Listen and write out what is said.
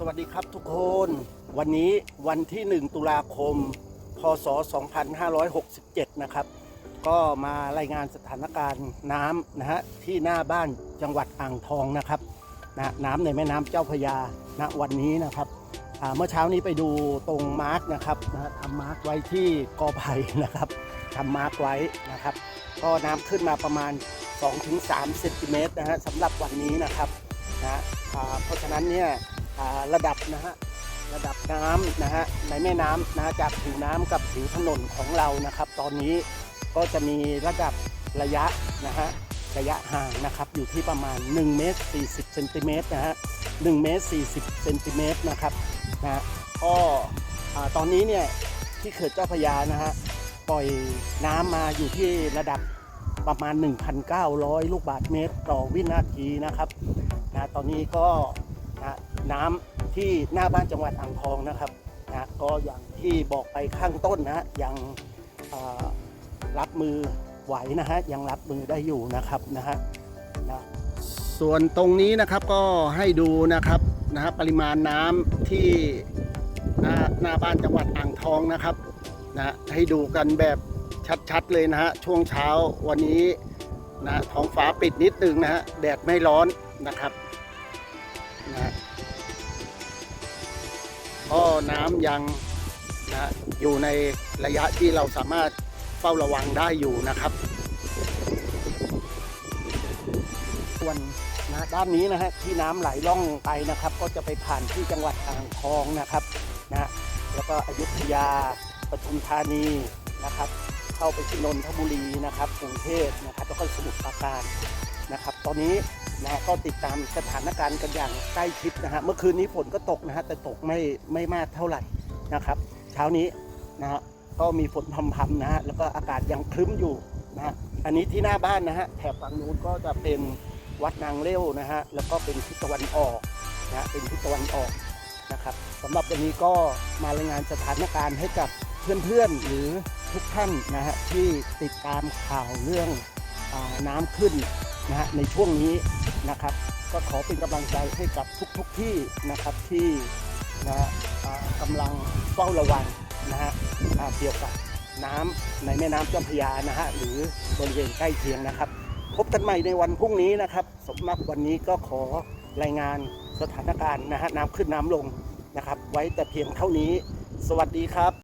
สวัสดีครับทุกคน วันนี้วันที่ 1 ตุลาคม พศ 2567 นะครับ ก็มารายงานสถานการณ์น้ำนะฮะที่หน้าบ้านจังหวัดอ่างทองนะครับนะน้ำในแม่น้ำเจ้าพยาณวันนี้นะครับเมื่อเช้านี้ไปดูตรงมาร์กนะครับนะทำมาร์กไว้ที่กอไผ่นะครับทำมาร์กไว้นะครับ ก็น้ำขึ้นมาประมาณ 2-3เซนติเมตรนะฮะสำหรับวันนี้นะครับนะเพราะฉะนั้นเนี่ย ระดับนะฮะระดับน้ำนะฮะในแม่น้ำนะจากผิวน้ำกับผิวถนนของเรานะครับ ตอนนี้ก็จะมีระดับระยะนะฮะระยะห่างนะครับอยู่ที่ประมาณ1เมตร40เซนติเมตรนะฮะ1เมตร40เซนติเมตรนะครับนะฮะก็ตอนนี้เนี่ยที่เขื่อนเจ้าพยานะฮะปล่อยน้ำมาอยู่ที่ระดับประมาณ 1,900 ลูกบาศก์เมตรต่อวินาทีนะครับนะตอนนี้ก็ นะน้ำที่หน้าบ้านจังหวัดอ่างทองนะครับนะก็อย่างที่บอกไปข้างต้นนะยังรับมือไหวนะฮะยังรับมือได้อยู่นะครับนะฮะนะส่วนตรงนี้นะครับก็ให้ดูนะครับนะฮะปริมาณน้ำที่หน้าหน้าบ้านจังหวัดอ่างทองนะครับนะให้ดูกันแบบชัดๆเลยนะฮะช่วงเช้าวันนี้นะท้องฟ้าปิดนิดนึงนะฮะแดดไม่ร้อนนะครับ นะฮะก็น้ำยังนะอยู่ในระยะที่เราสามารถเฝ้าระวังได้อยู่นะครับ ส่วนนะด้านนี้นะฮะที่น้ำไหลล่องไปนะครับ ก็จะไปผ่านที่จังหวัดอ่างทองนะครับนะแล้วก็อยุธยาปทุมธานีนะครับ เข้าไปที่นนทบุรีนะครับกรุงเทพนะครับ แล้วก็สมุทรปราการนะครับ ตอนนี้ นะฮะก็ติดตามสถานการณ์กันอย่างใกล้ชิดนะฮะเมื่อคืนนี้ฝนก็ตกนะฮะแต่ตกไม่ไม่มากเท่าไหร่นะครับ เช้านี้นะฮะก็มีฝนพรำๆนะฮะแล้วก็อากาศยังครึ้มอยู่นะฮะอันนี้ที่หน้าบ้านนะฮะแถบฝั่งนู้นก็จะเป็นวัดนางเลี้ยวนะฮะแล้วก็เป็นทิศตะวันออกนะเป็นทิศตะวันออกนะครับสำหรับวันนี้ก็มารายงานสถานการณ์ให้กับเพื่อนๆหรือทุกท่านนะฮะที่ติดตามข่าวเรื่องอน้ำขึ้น นะฮะในช่วงนี้นะครับ ก็ขอเป็นกำลังใจให้กับทุกๆทที่นะครับที่นะฮะกำลังเฝ้าระวังนะฮะเกี่ยวกับน้ำในแม่น้ำเจ้าพระยานะฮะหรือบริเวณใกล้เคียงนะครับ พบกันใหม่ในวันพรุ่งนี้นะครับสำหรับวันนี้ก็ขอรายงานสถานการณ์นะฮะน้ำขึ้นน้ำลงนะครับ ไว้แต่เพียงเท่านี้ สวัสดีครับ